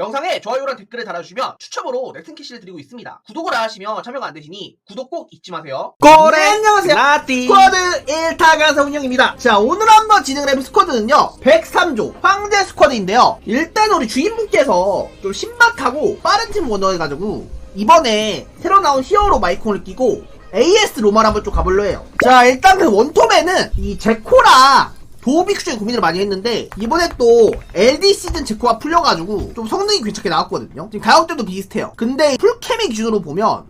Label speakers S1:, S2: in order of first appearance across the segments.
S1: 영상에 좋아요랑 댓글을 달아주시면 추첨으로 넥슨 캐시를 드리고 있습니다. 구독을 안 하시면 참여가 안 되시니 구독 꼭 잊지 마세요.
S2: 꼬레 안녕하세요.
S1: 라띠
S2: 스쿼드 1타가서 운영입니다. 자 오늘 한번 진행을 해볼 스쿼드는요. 103조 황제 스쿼드인데요. 일단 우리 주인분께서 좀 신박하고 빠른 팀 원어해가지고 이번에 새로 나온 히어로 마이콘을 끼고 AS 로마를 한번 좀 가볼려 해요. 자 일단 그 원톱에는 이 제코랑 도비크 중에 고민을 많이 했는데 이번에 또 LD 시즌 제코가 풀려가지고 좀 성능이 괜찮게 나왔거든요 지금 가격대도 비슷해요 근데 풀캠의 기준으로 보면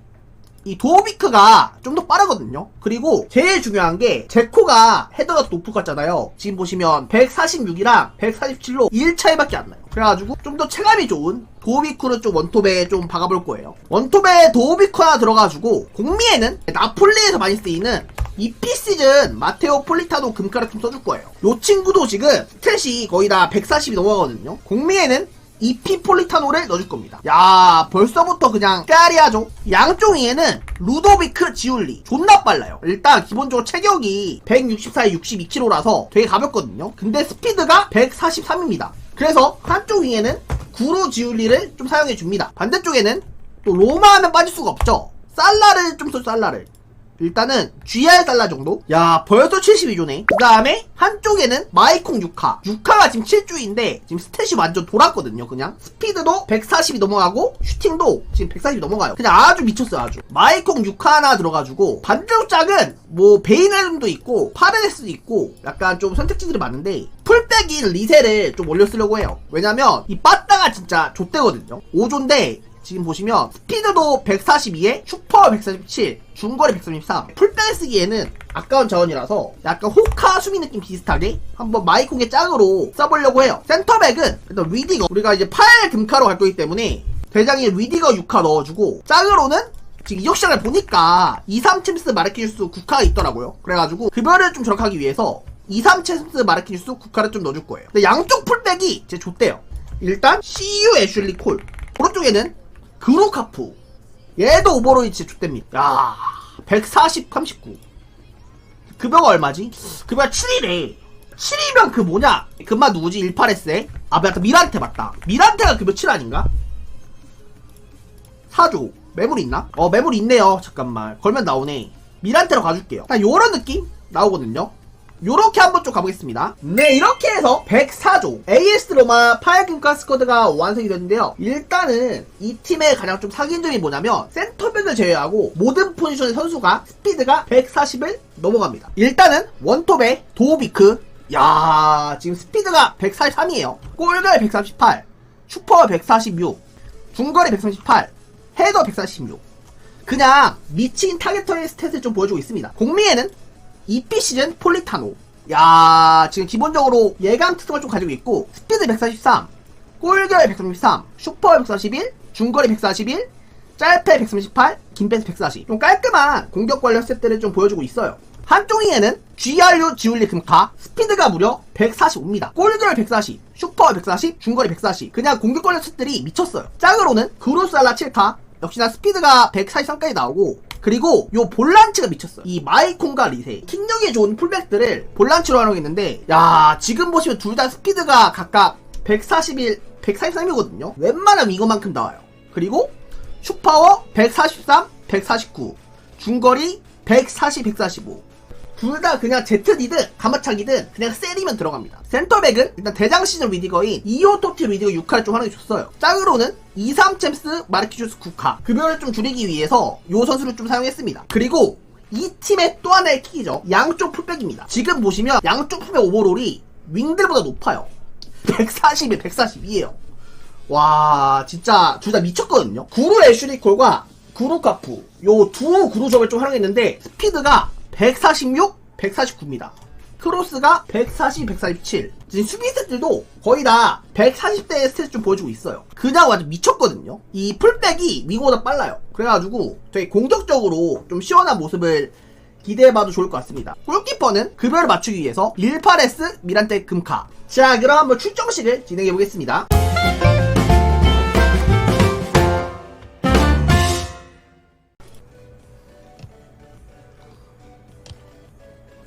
S2: 이 도어비크가 좀 더 빠르거든요. 그리고 제일 중요한 게 제코가 헤더가 높을 것 같잖아요. 지금 보시면 146이랑 147로 1차이밖에 안 나요. 그래가지고 좀 더 체감이 좋은 도어비크를 좀 원톱에 좀 박아볼 거예요. 원톱에 도어비크 하나 들어가지고 공미에는 나폴리에서 많이 쓰이는 EP 시즌 마테오 폴리타노 금카를 좀 써줄 거예요. 요 친구도 지금 스탯이 거의 다 140이 넘어가거든요. 공미에는 EP 폴리타노를 넣어줄 겁니다. 야, 벌써부터 그냥 까리하죠? 양쪽 위에는 루도비크 지울리. 존나 빨라요. 일단 기본적으로 체격이 164에 62kg라서 되게 가볍거든요. 근데 스피드가 143입니다. 그래서 한쪽 위에는 구로 지울리를 좀 사용해 줍니다. 반대쪽에는 또 로마 하면 빠질 수가 없죠. 살라를 좀 써, 살라를. 일단은 GR 달러 정도? 야 벌써 72조네. 그 다음에 한쪽에는 마이콩 6카. 6카가 지금 7주인데 지금 스탯이 완전 돌았거든요 그냥. 스피드도 140이 넘어가고 슈팅도 지금 140이 넘어가요. 그냥 아주 미쳤어요 아주. 마이콩 6카 하나 들어가지고 반대쪽 짝은 뭐 베이넬름도 있고 파레데스도 있고 약간 좀 선택지들이 많은데 풀백인 리셀을 좀 올려 쓰려고 해요. 왜냐면 이 빠따가 진짜 좆대거든요. 5조인데 지금 보시면 스피드도 142에 슈퍼 147 중거리 133 풀백 쓰기에는 아까운 자원이라서 약간 호카 수미 느낌 비슷하게 한번 마이콩의 짱으로 써보려고 해요. 센터백은 일단 위디거. 우리가 이제 8 금카로 갈 거기 때문에 대장에 위디거 6카 넣어주고 짱으로는 지금 이적 시장을 보니까 2, 3 챔스 마르키뉴스 9카가 있더라고요. 그래가지고 급여를 좀 저력하기 위해서 2, 3 챔스 마르키뉴스 9카를 좀 넣어줄 거예요. 근데 양쪽 풀백이 제 좋대요. 일단 CU 애슐리 콜 오른쪽에는 그로카프. 얘도 오버로이치 야 140, 39 급여가 얼마지? 급여가 7이래. 7이면 그 뭐냐? 금마 누구지? 18S에 아 맞다. 미란테 맞다. 미란테가 급여 7 아닌가? 4조 매물 있나? 어 매물 있네요. 잠깐만. 걸면 나오네. 미란테로 가줄게요. 딱 요런 느낌? 나오거든요 요렇게 한번 좀 가보겠습니다. 네, 이렇게 해서 104조 AS 로마 파이금가 스쿼드가 완성이 됐는데요. 일단은 이 팀의 가장 좀 사기인 점이 뭐냐면 센터백을 제외하고 모든 포지션의 선수가 스피드가 140을 넘어갑니다. 일단은 원톱에 도비크 야 지금 스피드가 143이에요. 골결 138, 슈퍼 146, 중거리 138, 헤더 146. 그냥 미친 타겟터의 스탯을 좀 보여주고 있습니다. 공미에는 EP 시즌 폴리타노. 야, 지금 기본적으로 예감 특성을 좀 가지고 있고, 스피드 143, 골결 133, 슈퍼 141, 중거리 141, 짧패 138, 긴패스 140. 좀 깔끔한 공격 관련 스탯들을 좀 보여주고 있어요. 한쪽에는 GRU 지울리 금카, 스피드가 무려 145입니다. 골결 140, 슈퍼 140, 중거리 140. 그냥 공격 관련 스탯들이 미쳤어요. 짝으로는 그루살라 7카, 역시나 스피드가 143까지 나오고 그리고 요 볼란치가 미쳤어요. 이 마이콘과 리세. 킥력이 좋은 풀백들을 볼란치로 활용했는데 야 지금 보시면 둘 다 스피드가 각각 141, 143이거든요. 웬만하면 이거만큼 나와요. 그리고 슈파워 143, 149 중거리 140, 145 둘 다 그냥 제트디든 가마차기든 그냥 세리면 들어갑니다. 센터백은 일단 대장 시즌 위디거인 이오토티 위디거 6카를 좀 활용해 줬어요. 짝으로는 2, 3 챔스 마르키주스 9카 급여를 좀 줄이기 위해서 요 선수를 좀 사용했습니다. 그리고 이 팀의 또 하나의 킥이죠. 양쪽 풀백입니다. 지금 보시면 양쪽 풀백 오버롤이 윙들보다 높아요. 140에 142에요. 와 진짜 둘 다 미쳤거든요. 구루 애슈리콜과 구루 카프 요 두 구루점을 좀 활용했는데 스피드가 146, 149입니다. 크로스가 140, 147. 지금 수비 스탯들도 거의 다 140대의 스탯 좀 보여주고 있어요. 그냥 완전 미쳤거든요. 이 풀백이 윙보다 빨라요. 그래가지고 되게 공격적으로 좀 시원한 모습을 기대해봐도 좋을 것 같습니다. 골키퍼는 급여를 맞추기 위해서 18S 미란테 금카. 자, 그럼 한번 출정식을 진행해보겠습니다.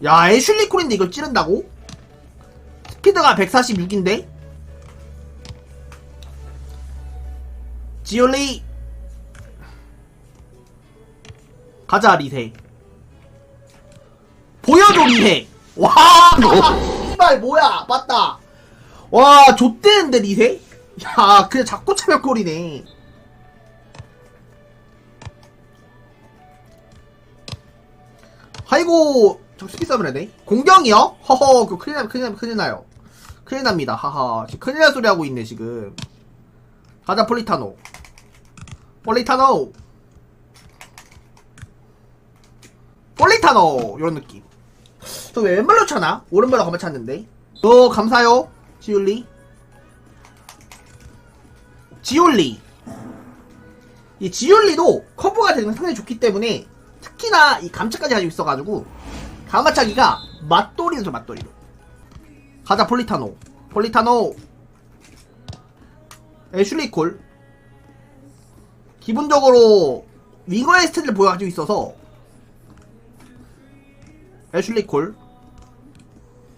S2: 야, 애슐리 콜인데 이걸 찌른다고? 스피드가 146인데? 지올리. 가자 리세. 보여줘 리세. 와 이발 뭐야. 맞다. 와 좆대는데 리세? 야 그냥 자꾸 차별골이네. 아이고 저 서브 해야 돼. 공경이요? 허허 그 큰일 나면 큰일 나면 큰일 나요. 큰일 납니다. 하하. 지금 큰일 날 소리 하고 있네 지금. 가자 폴리타노. 폴리타노! 폴리타노! 이런 느낌. 저왜 왼발로 차나? 오른발로 가만 찼는데. 어 감사요. 지올리. 지올리. 이 지올리도 커브가 되면 상당히 좋기 때문에 특히나 이 감차까지 가지고 있어가지고 가마차기가 맛돌이죠 맛돌이로. 가자 폴리타노. 폴리타노. 애슐리 콜. 기본적으로 윙어의 스탠을 보여가지고 있어서 애슐리 콜.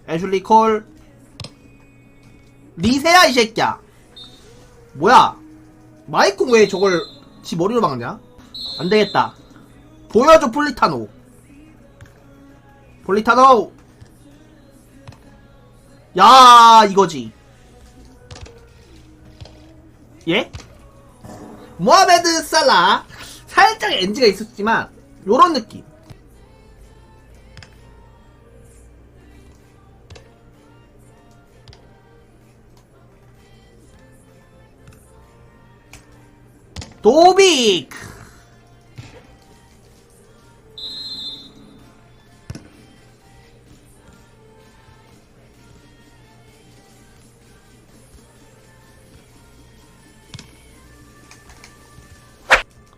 S2: 애슐리 콜. 리세야 이 새끼야. 뭐야? 마이콩 왜 저걸 지 머리로 박냐? 안되겠다. 보여줘 폴리타노 폴리타노! 야 이거지. 예? 모하메드 살라 살짝 엔지가 있었지만 요런 느낌. 도빅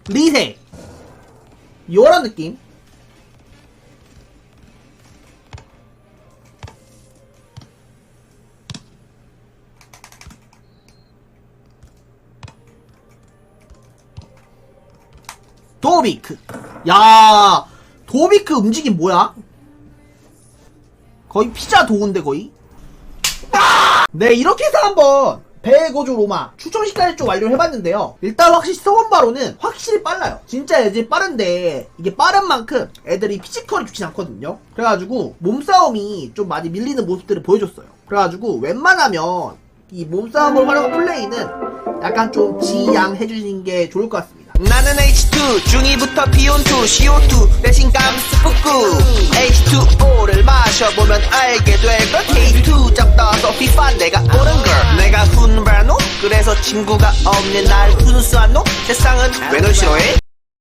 S2: 리세. 요런 느낌. 도비크. 야 도비크 움직임 뭐야? 거의 피자 도우인데 거의? 네 이렇게 해서 한번 배고조 로마 추천 시간을 좀 완료해봤는데요. 일단 확실히 서원바로는 확실히 빨라요. 진짜 이제 빠른데 이게 빠른 만큼 애들이 피지컬이 좋진 않거든요. 그래가지고 몸싸움이 좀 많이 밀리는 모습들을 보여줬어요. 그래가지고 웬만하면 이 몸싸움을 활용한 플레이는 약간 좀 지양해주시는 게 좋을 것 같습니다
S3: 나는 H2 중2부터 비온2 CO2 대신 감스프구 H2O를 마셔보면 알게 될걸 K2 잡다서 FIFA 내가 옳은 걸. 내가 훈바노? 그래서 친구가 없는 날 훈수한 놈 세상은 왜 널 싫어해?